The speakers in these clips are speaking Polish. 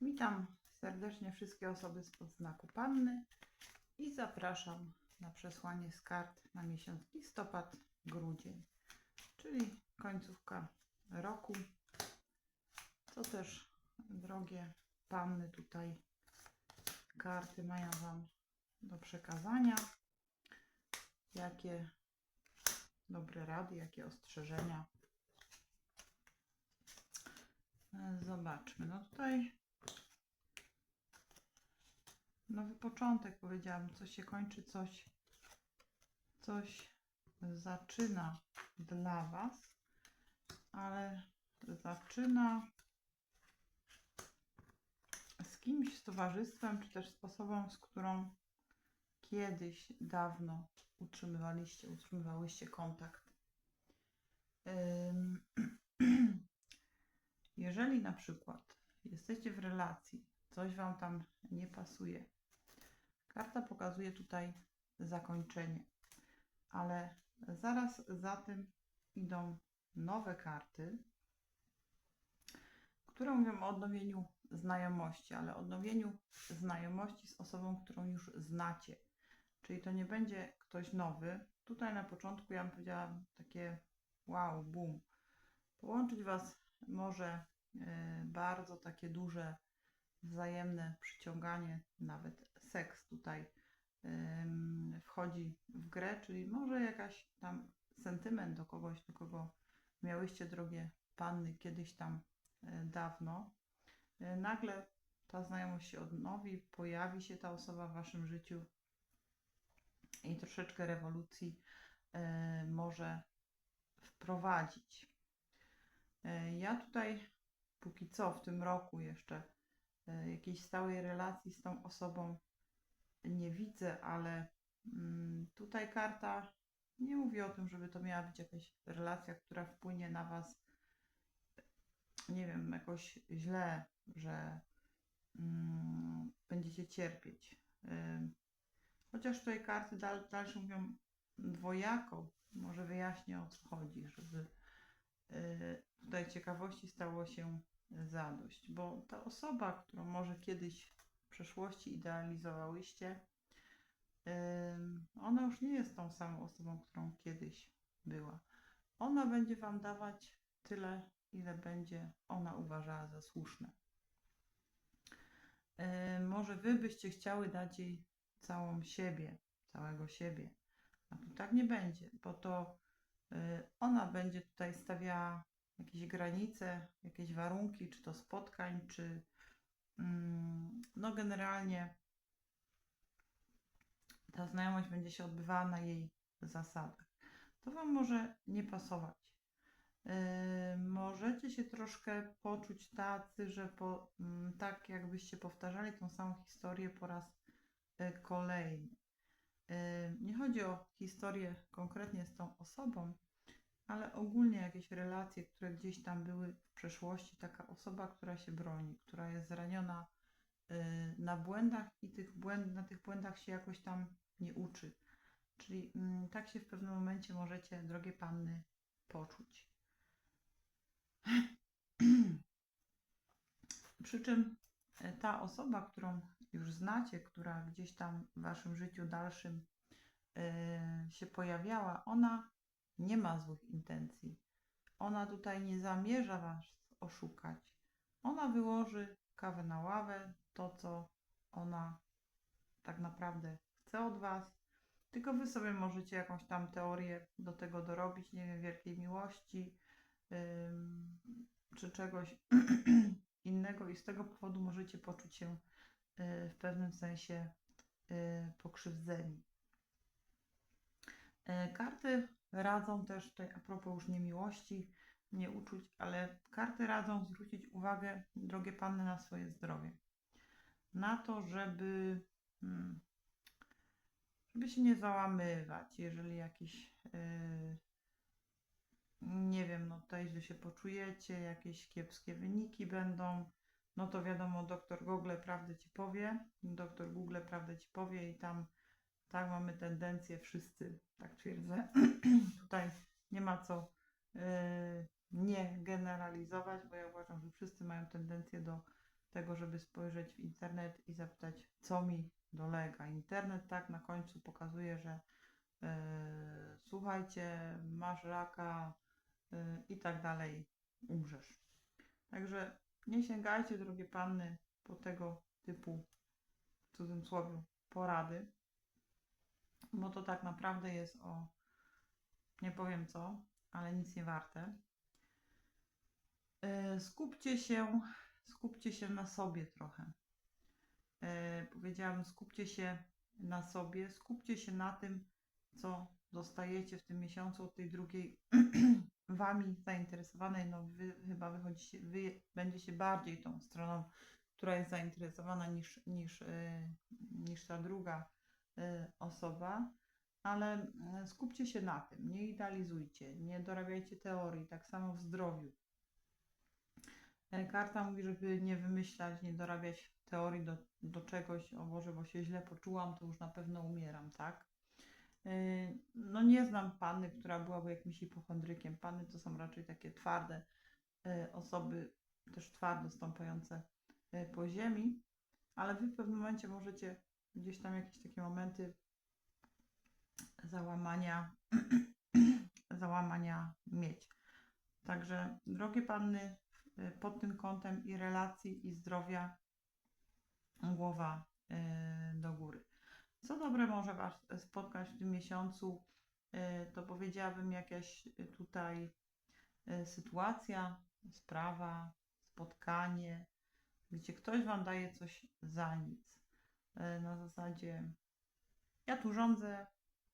Witam serdecznie wszystkie osoby z podznaku Panny i zapraszam na przesłanie z kart na miesiąc listopad, grudzień, czyli końcówka roku. Co też, drogie Panny, tutaj karty mają Wam do przekazania. Jakie dobre rady, jakie ostrzeżenia. E, Zobaczmy. No tutaj nowy początek powiedziałam. Coś się kończy, coś, coś zaczyna dla Was, ale zaczyna z kimś, z towarzystwem, czy też z osobą, z którą kiedyś, dawno utrzymywaliście, utrzymywałyście kontakt. Jeżeli na przykład jesteście w relacji, coś Wam tam nie pasuje, karta pokazuje tutaj zakończenie, ale zaraz za tym idą nowe karty, które mówią o odnowieniu znajomości, ale odnowieniu znajomości z osobą, którą już znacie. Czyli to nie będzie ktoś nowy. Tutaj na początku ja bym powiedziała takie wow, boom. Połączyć Was może e, bardzo takie duże wzajemne przyciąganie, nawet seks tutaj wchodzi w grę, czyli może jakaś tam sentyment do kogoś, do kogo miałyście drogie panny kiedyś tam e, dawno. E, Nagle ta znajomość się odnowi, pojawi się ta osoba w waszym życiu i troszeczkę rewolucji e, może wprowadzić. Ja tutaj póki co w tym roku jeszcze jakiejś stałej relacji z tą osobą nie widzę, ale mm, tutaj karta nie mówi o tym, żeby to miała być jakaś relacja, która wpłynie na Was, nie wiem, jakoś źle, że mm, będziecie cierpieć. Ym, Chociaż tutaj karty dal, dalsze mówią dwojako, może wyjaśnię o co chodzi, żeby y, tutaj ciekawości stało się zadość, bo ta osoba, którą może kiedyś w przeszłości idealizowałyście, ona już nie jest tą samą osobą, którą kiedyś była. Ona będzie Wam dawać tyle, ile będzie ona uważała za słuszne. Może Wy byście chciały dać jej całą siebie, całego siebie. A tu tak nie będzie, bo to y, ona będzie tutaj stawiała jakieś granice, jakieś warunki, czy to spotkań, czy mm, no generalnie ta znajomość będzie się odbywała na jej zasadach. To Wam może nie pasować. Yy, możecie się troszkę poczuć tacy, że po, mm, tak jakbyście powtarzali tą samą historię po raz y, kolejny. Y, Nie chodzi o historię konkretnie z tą osobą, ale ogólnie jakieś relacje, które gdzieś tam były w przeszłości, taka osoba, która się broni, która jest zraniona y, na błędach i tych błęd, na tych błędach się jakoś tam nie uczy. Czyli mm, tak się w pewnym momencie możecie, drogie panny, poczuć. Przy czym e, ta osoba, którą już znacie, która gdzieś tam w waszym życiu dalszym e, się pojawiała, ona nie ma złych intencji. Ona tutaj nie zamierza was oszukać. Ona wyłoży kawę na ławę, to co ona tak naprawdę chce od was. Tylko wy sobie możecie jakąś tam teorię do tego dorobić, nie wiem, wielkiej miłości ym, czy czegoś innego i z tego powodu możecie poczuć się y, w pewnym sensie y, pokrzywdzeni. Y, Karty radzą też tutaj, a propos już nie miłości, nie uczuć, ale karty radzą zwrócić uwagę, drogie panny, na swoje zdrowie. Na to, żeby, hmm, żeby się nie załamywać, jeżeli jakieś, yy, nie wiem, no tutaj źle się poczujecie, jakieś kiepskie wyniki będą, no to wiadomo, doktor Google prawdę ci powie, doktor Google prawdę ci powie i tam tak mamy tendencję wszyscy, tak twierdzę. Tutaj nie ma co yy, nie generalizować, bo ja uważam, że wszyscy mają tendencję do tego, żeby spojrzeć w internet i zapytać, co mi dolega. Internet tak na końcu pokazuje, że e, słuchajcie, masz raka e, i tak dalej, umrzesz. Także nie sięgajcie, drogie panny, po tego typu, w cudzysłowie, porady, bo to tak naprawdę jest o, nie powiem co, ale nic nie warte. E, Skupcie się, skupcie się na sobie trochę. E, Powiedziałabym, skupcie się na sobie, skupcie się na tym, co dostajecie w tym miesiącu od tej drugiej wami zainteresowanej. No wy chyba wychodzicie, wy będziecie bardziej tą stroną, która jest zainteresowana niż, niż, e, niż ta druga osoba. Ale e, skupcie się na tym, nie idealizujcie, nie dorabiajcie teorii, tak samo w zdrowiu. E, Karta mówi, żeby nie wymyślać, nie dorabiać teorii do, do czegoś, o Boże, bo się źle poczułam, to już na pewno umieram, tak? No nie znam panny, która byłaby jakimś hipochondrykiem. Panny to są raczej takie twarde osoby, też twardo stąpające po ziemi, ale wy w pewnym momencie możecie gdzieś tam jakieś takie momenty załamania, załamania mieć. Także, drogie panny, y, pod tym kątem i relacji, i zdrowia, głowa y, do góry. Co dobre może Was spotkać w tym miesiącu, y, to powiedziałabym jakaś tutaj sytuacja, sprawa, spotkanie, gdzie ktoś Wam daje coś za nic. Y, Na zasadzie, ja tu rządzę,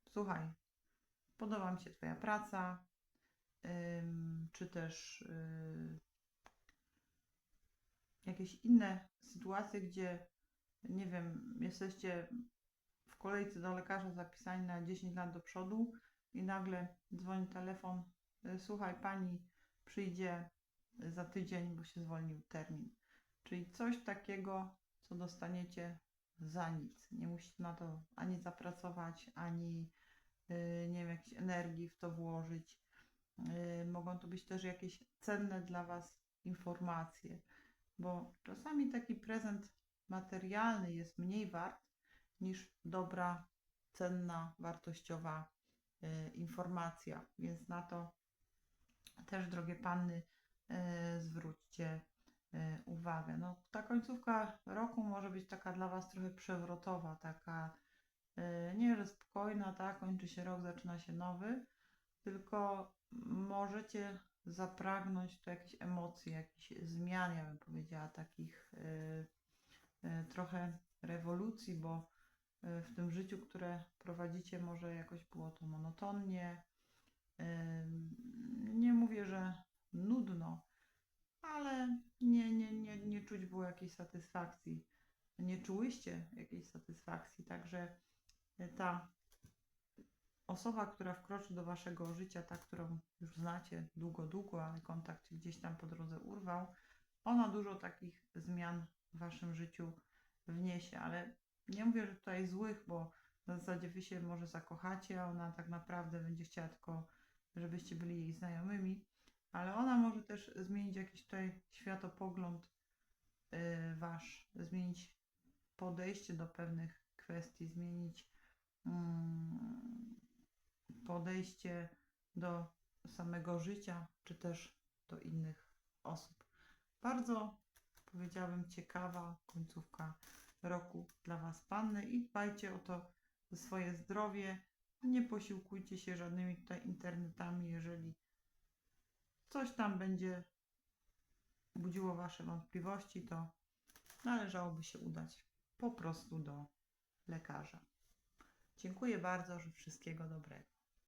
słuchaj, podoba mi się Twoja praca, czy też y, jakieś inne sytuacje, gdzie nie wiem, jesteście w kolejce do lekarza zapisani na 10 lat do przodu i nagle dzwoni telefon, y, słuchaj pani, przyjdzie za tydzień, bo się zwolnił termin. Czyli coś takiego, co dostaniecie za nic. Nie musicie na to ani zapracować, ani y, nie wiem, jakiejś energii w to włożyć. Y, Mogą to być też jakieś cenne dla Was informacje, bo czasami taki prezent materialny jest mniej wart niż dobra, cenna, wartościowa y, informacja. Więc na to też, drogie panny, zwróćcie uwagę. No, ta końcówka roku może być taka dla Was trochę przewrotowa, taka y, nie, że spokojna, tak, kończy się rok, zaczyna się nowy, tylko możecie zapragnąć tu jakichś emocji, jakichś zmian, ja bym powiedziała, takich y, trochę rewolucji, bo w tym życiu, które prowadzicie, może jakoś było to monotonnie. Nie mówię, że nudno, ale nie, nie, nie, nie czuć było jakiejś satysfakcji. Nie czułyście jakiejś satysfakcji, także y, ta osoba, która wkroczy do waszego życia, ta, którą już znacie długo, długo, ale kontakt gdzieś tam po drodze urwał, ona dużo takich zmian w waszym życiu wniesie, ale nie mówię, że tutaj złych, bo w zasadzie wy się może zakochacie, a ona tak naprawdę będzie chciała tylko, żebyście byli jej znajomymi, ale ona może też zmienić jakiś tutaj światopogląd wasz, zmienić podejście do pewnych kwestii, zmienić mm, podejście do samego życia, czy też do innych osób. Bardzo, powiedziałabym, ciekawa końcówka roku dla Was, panny, i dbajcie o to swoje zdrowie. Nie posiłkujcie się żadnymi tutaj internetami, jeżeli coś tam będzie budziło Wasze wątpliwości, to należałoby się udać po prostu do lekarza. Dziękuję bardzo, że wszystkiego dobrego.